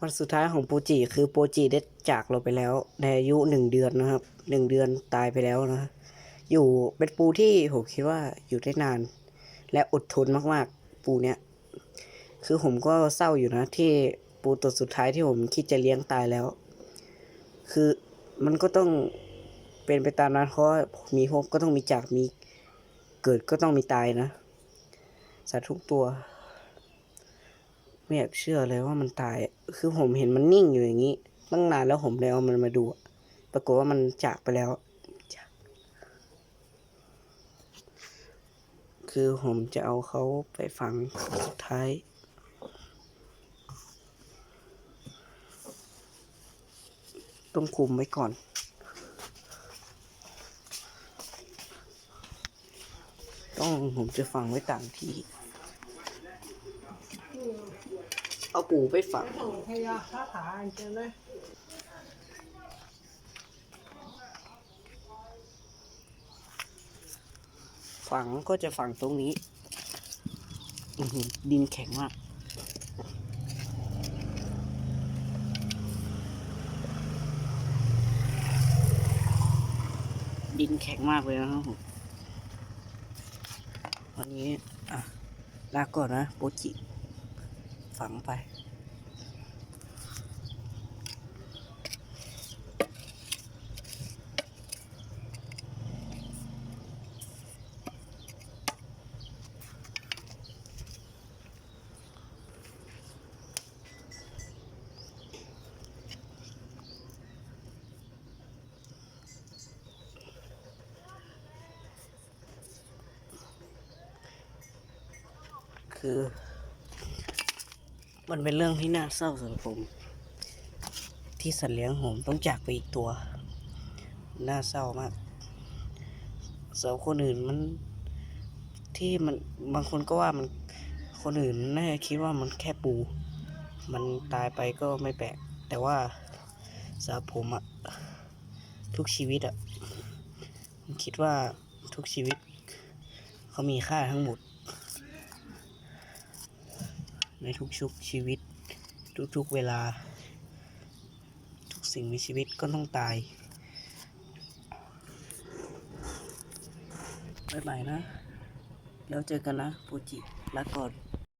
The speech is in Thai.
วันสุดท้ายของปูจิคือปูจิได้จากเราไปแล้ว ในอายุหนึ่งเดือนนะครับหนึ่งเดือนตายไปแล้วนะ อยู่เป็นปูที่ผมคิดว่าอยู่ได้นาน และอดทนมากๆ ปูเนี้ยคือผมก็เศร้าอยู่นะที่ปูตัวสุดท้ายที่ผมคิดจะเลี้ยงตายแล้ว คือมันก็ต้องเป็นไปตามนั้นเพราะมีพบก็ต้องมีจากมีเกิดก็ต้องมีตายนะสัตว์ทุกตัว ไม่อยากเชื่อเลยว่ามันตาย คือผมเห็นมันนิ่งอยู่อย่างนี้ตั้งนานแล้วผมเลยเอามันมาดู ปรากฏว่ามันจากไปแล้ว คือผมจะเอาเขาไปฝังสุดท้าย ต้องคุมไว้ก่อนต้องผมจะฝังไว้ต่างที่ เอาปูไปฝังพยาค้าขายเจอเลยฝังก็จะฝังตรงนี้อื้อหือดินแข็งมากดินแข็งมากเลยนะครับผมวันนี้ อะ ลาก่อนนะ โปจิ ฝังไป คือ มันเป็นเรื่องที่น่าเศร้าสำหรับผม ที่สัตว์เลี้ยงผมต้องจากไปอีกตัว น่าเศร้ามากสำหรับคนอื่นมันที่มันบางคนก็ว่ามันคนอื่นน่าจะคิดว่ามันแค่ปู มันตายไปก็ไม่แปลก แต่ว่าสำหรับผมอะทุกชีวิตอะผมคิดว่าทุกชีวิตเขามีค่าทั้งหมด ในทุกชุกชีวิต ทุกๆเวลา ทุกสิ่งมีชีวิตก็ต้องตายบ๊ายบายนะ แล้วเจอกันนะ ปูจิลาก่อน